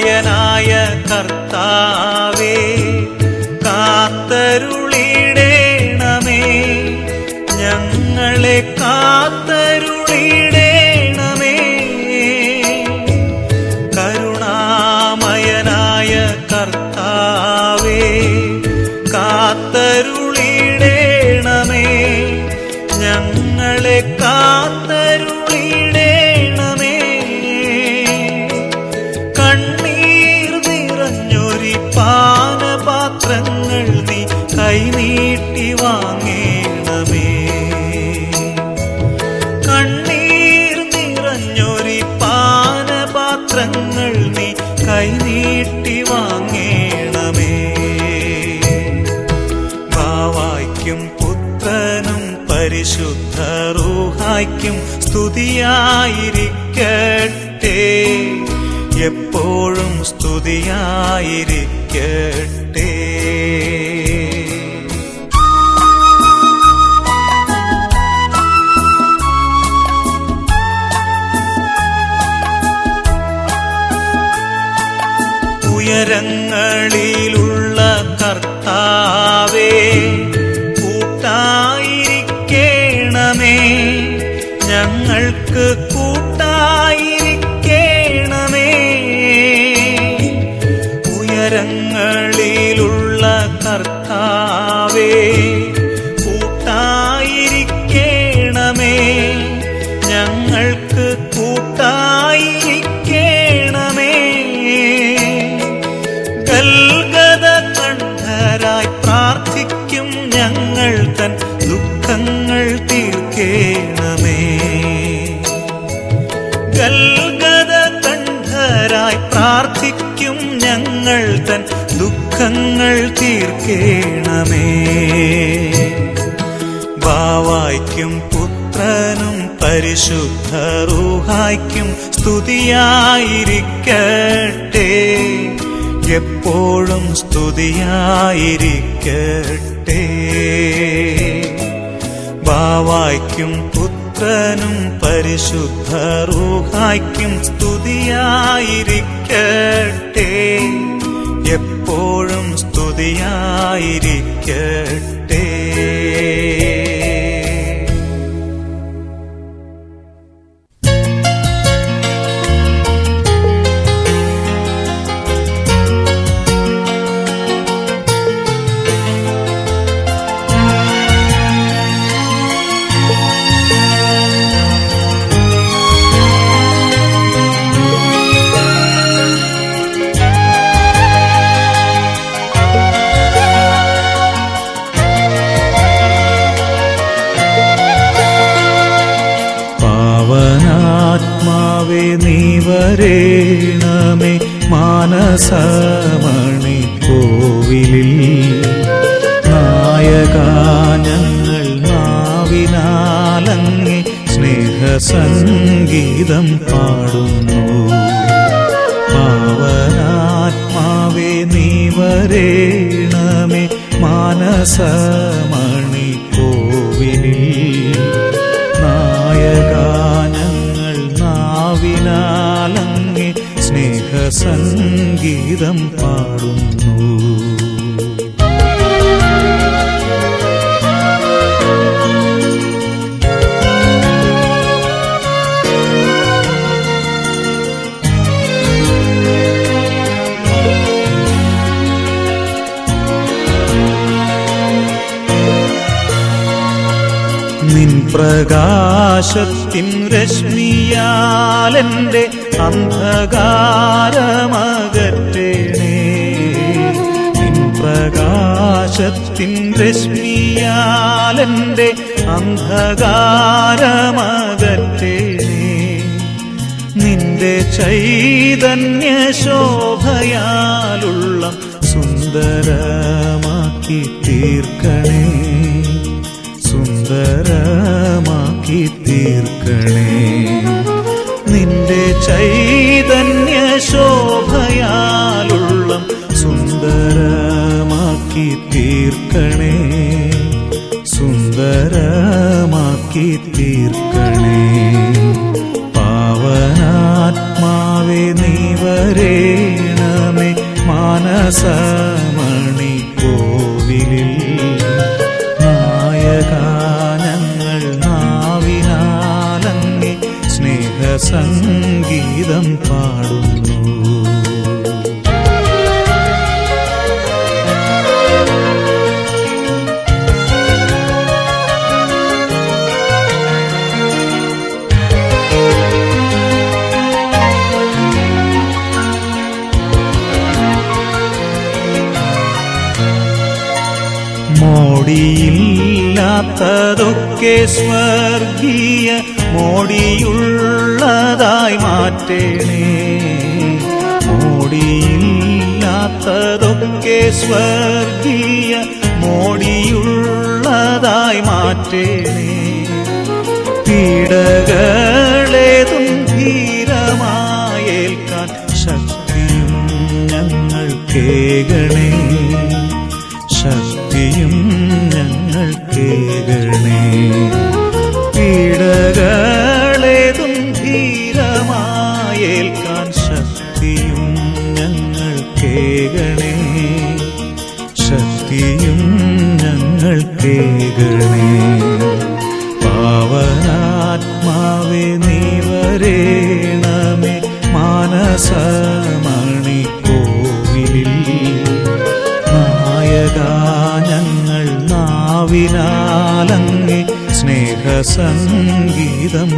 കരുണാമയനായ കർത്താവേ കാത്തരുളിടേണമേ സ്തുതിയായിരിക്കട്ടെ. എപ്പോഴും സ്തുതിയായിരിക്കട്ടെ. கண்களுக்கு ദുഃഖങ്ങൾ തീർക്കേണമേ. ബാവായ്ക്കും പുത്രനും പരിശുദ്ധ റൂഹായ്ക്കും സ്തുതിയായിരിക്കട്ടെ. എപ്പോഴും സ്തുതിയായിരിക്കട്ടെ. ബാവായ്ക്കും പുത്രനും പരിശുദ്ധ റൂഹായ്ക്കും സ്തുതിയായിരിക്കട്ടെ. വരേണമേ മാനസമണി കോവിലിൽ. നായകാനങ്ങൾ നാവിനാലങ്ങി സ്നേഹസംഗീതം പാടുന്നു. പ്രകാശത്തിൻ രശ്മിയാലെന്റെ അന്ധകാരമകറ്റേണേ. നിൻ പ്രകാശത്തിൻ രശ്മിയാലെന്റെ അന്ധകാരമകറ്റേണേ. നിന്റെ ചൈതന്യ ശോഭയാലുള്ള സുന്ദരമാക്കി തീർക്കണേ. സുന്ദരമാക്കി തീർക്കണേ നിന്റെ ചൈതന്യ ശോഭയാലുള്ള സുന്ദരമാക്കി തീർക്കണേ സുന്ദരമാക്കി തീർക്കണേ പാവനാത്മാവേ നീ വരേണമേ. മാനസമണി കോവിലിൽ സ്നേഹസംഗീതം പാടുന്നു. മോടിയില്ലാത്തതൊക്കെ സ്വർഗീയ മോടിയുള്ളതായി മാറ്റേണേ. മോടിയില്ലാത്തതൊക്കെ സ്വർഗീയ മോടിയുള്ളതായി മാറ്റേണേ. പീഡകളേതും സ്നേഹസംഗീതം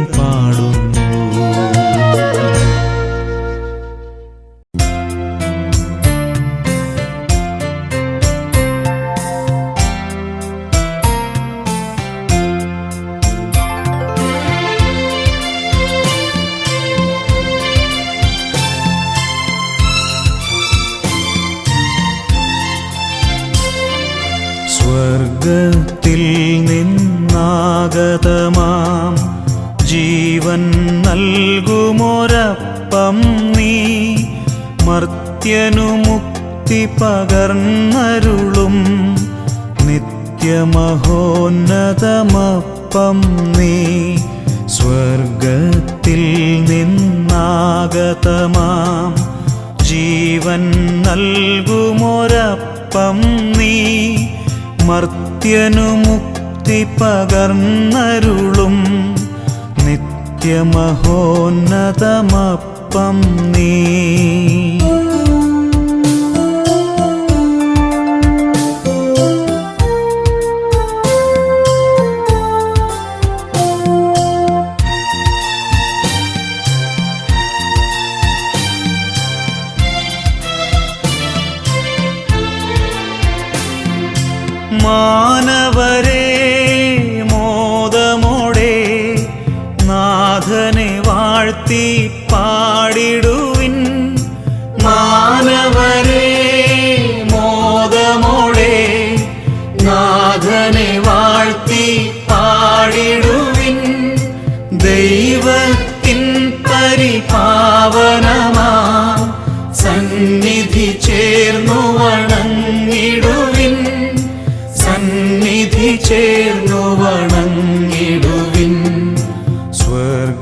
നൽകുമൊരപ്പം നീ മർത്യനു മുക്തി പകർന്നരുളും നിത്യമഹോന്നതമപ്പം നീ സ്വർഗത്തിൽ നിന്നാഗതമാം. ജീവൻ നൽകുമൊരപ്പം നീ മർത്യനു മുക്തി പകർന്നരുളും നിത്യമഹോന്നതമപ്പം നീ.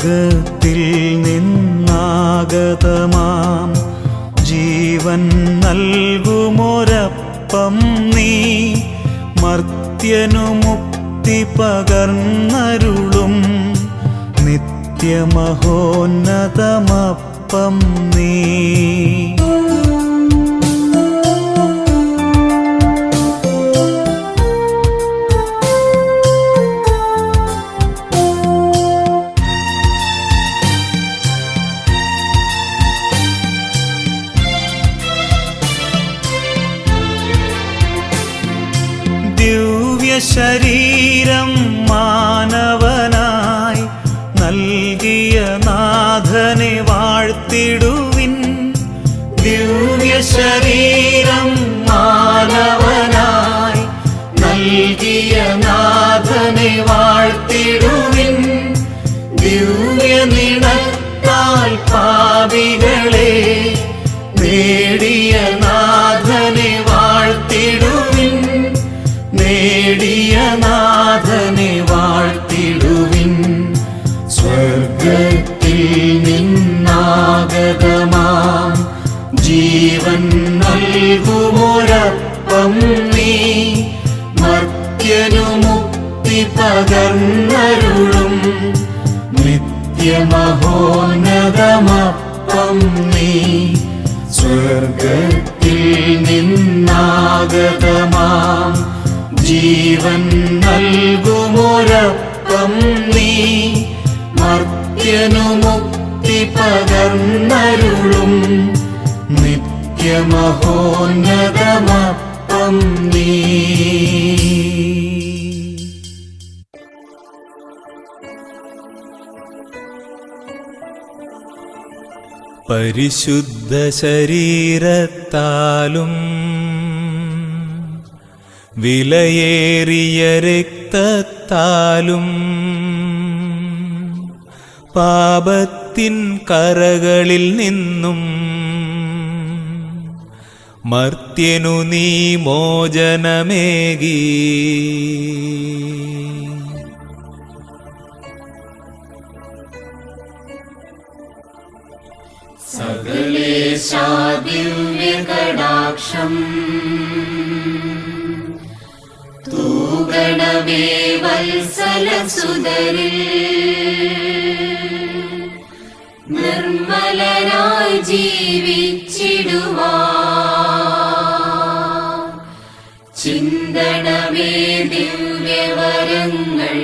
സ്വർഗത്തിൽ നിന്നാഗതമാം. ജീവൻ നൽകുമൊരപ്പം നീ. മർത്യനു മുക്തി പകർന്നരുളും. നിത്യമഹോന്നതമപ്പം നീ. പകർന്നരുളും നിത്യമഹോന്നതമപ്പം നീ സ്വർഗത്തിൽ നിന്നാഗതമാം. ജീവൻ നൽകുമൊരപ്പം നീ മർത്യനു മുക്തി പകർന്നരുളും. നിത്യമഹോന്നതമപ്പം നീ പരിശുദ്ധ ശരീരത്താലും വിലയേറിയ രക്തത്താലും പാപത്തിൻ കറകളിൽ നിന്നും മർത്യനു നീ മോചനമേകി. ദിവ്യകടാക്ഷം തൂഗണമേ വത്സല സുതരിൽ നിർമ്മലരായി ജീവിച്ചിടുവാ. ചിന്തണമേ ദിവ്യവരങ്ങൾ.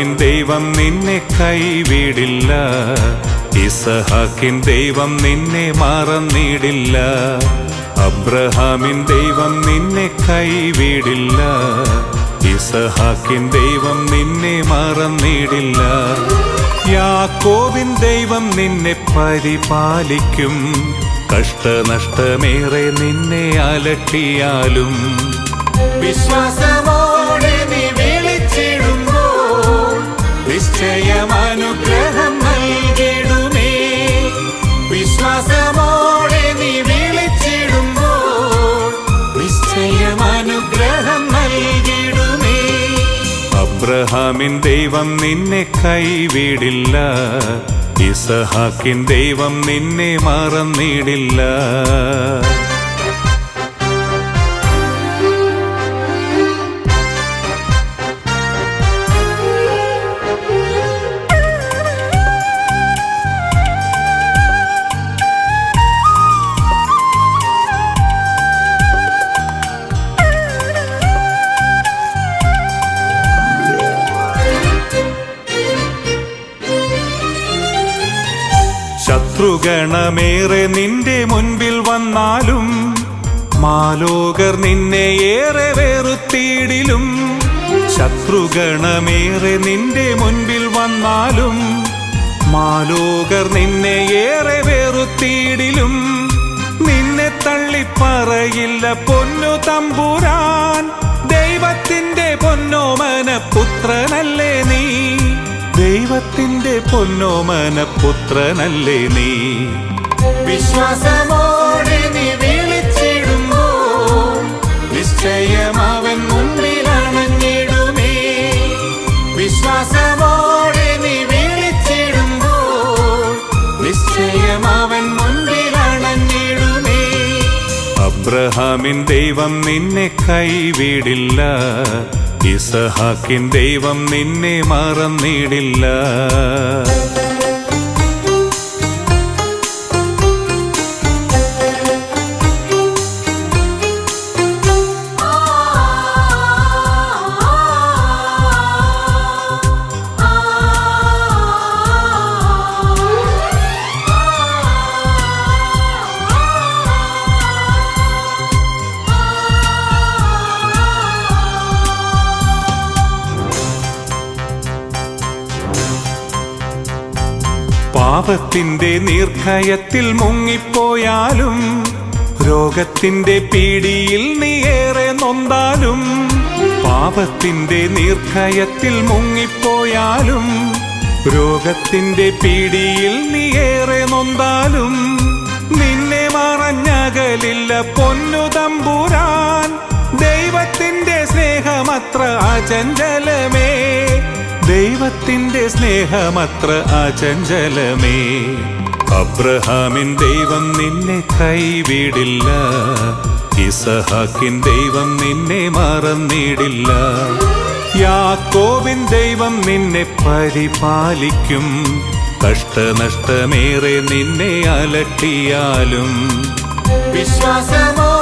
അബ്രഹാമിൻ ദൈവം നിന്നെ കൈവിടില്ല. ഇസഹാക്കിൻ ദൈവം നിന്നെ മറന്നിടില്ല അബ്രഹാമിൻ ദൈവം നിന്നെ കൈവിടില്ല. ഇസഹാക്കിൻ ദൈവം നിന്നെ മറന്നിടില്ല യാക്കോവിൻ ദൈവം നിന്നെ പരിപാലിക്കും. കഷ്ടനഷ്ടമേറെ നിന്നെ അലട്ടിയാലും. വിശ്വാസമോടെ നിശ്ചയം അനുഗ്രഹം നൽകിടുമേ വിശ്വാസമോടെ നീ വിളിച്ചിടുമ്പോൾ നിശ്ചയം അനുഗ്രഹം നൽകിടുമേ അബ്രഹാമിൻ ദൈവം നിന്നെ കൈവിടില്ല. ഇസഹാക്കിൻ ദൈവം നിന്നെ മറന്നിടില്ല. ശത്രുഗണമേറെ നിന്റെ മുൻപിൽ വന്നാലും മാലോകർ നിന്നെ ഏറെ വെറുത്തിയിടിലും ശത്രുഗണമേറെ നിന്റെ മുൻപിൽ വന്നാലും മാലോകർ നിന്നെ ഏറെ വെറുത്തിയിടിലും നിന്നെ തള്ളിപ്പറയില്ല പൊന്നു തമ്പുരാൻ. ദൈവത്തിന്റെ പൊന്നോമന പുത്രനല്ലേ നീ? ദൈവത്തിന്റെ പൊന്നോമന പുത്രനല്ലേ നീ? വിശ്വാസമോടെ നീ വിളിച്ചിടുമോ നിശ്ചയം അവൻ മുൻപിലണഞ്ഞിടുമേ വിശ്വാസമോടെ നീ വിളിച്ചിടുമോ നിശ്ചയം അവൻ മുൻപിലണഞ്ഞിടുമേ അബ്രഹാമിൻ ദൈവം നിന്നെ കൈവിടില്ല. ഇസഹാക്കിൻ ദൈവം നിന്നെ മറന്നിടില്ല. പാപത്തിന്റെ നീർക്കയത്തിൽ മുങ്ങിപ്പോയാലും രോഗത്തിന്റെ പീടിയിൽ നീ ഏറെ നൊന്താലും പാപത്തിന്റെ നീർക്കയത്തിൽ മുങ്ങിപ്പോയാലും രോഗത്തിന്റെ പീടിയിൽ നീ ഏറെ നൊന്താലും നിന്നെ മറഞ്ഞകലില്ല പൊന്നു തമ്പുരാൻ ദൈവത്തിന്റെ സ്നേഹമത്ര അചഞ്ചലമേ. ദൈവത്തിന്റെ സ്നേഹമത്ര അചഞ്ചലമേ. അബ്രഹാമിൻ ദൈവം നിന്നെ കൈവിടില്ല. ഇസഹാക്കിൻ ദൈവം നിന്നെ മറന്നിടില്ല. യാക്കോവിൻ ദൈവം നിന്നെ പരിപാലിക്കും. കഷ്ടനഷ്ടമേറെ നിന്നെ അലട്ടിയാലും. വിശ്വാസമോടെ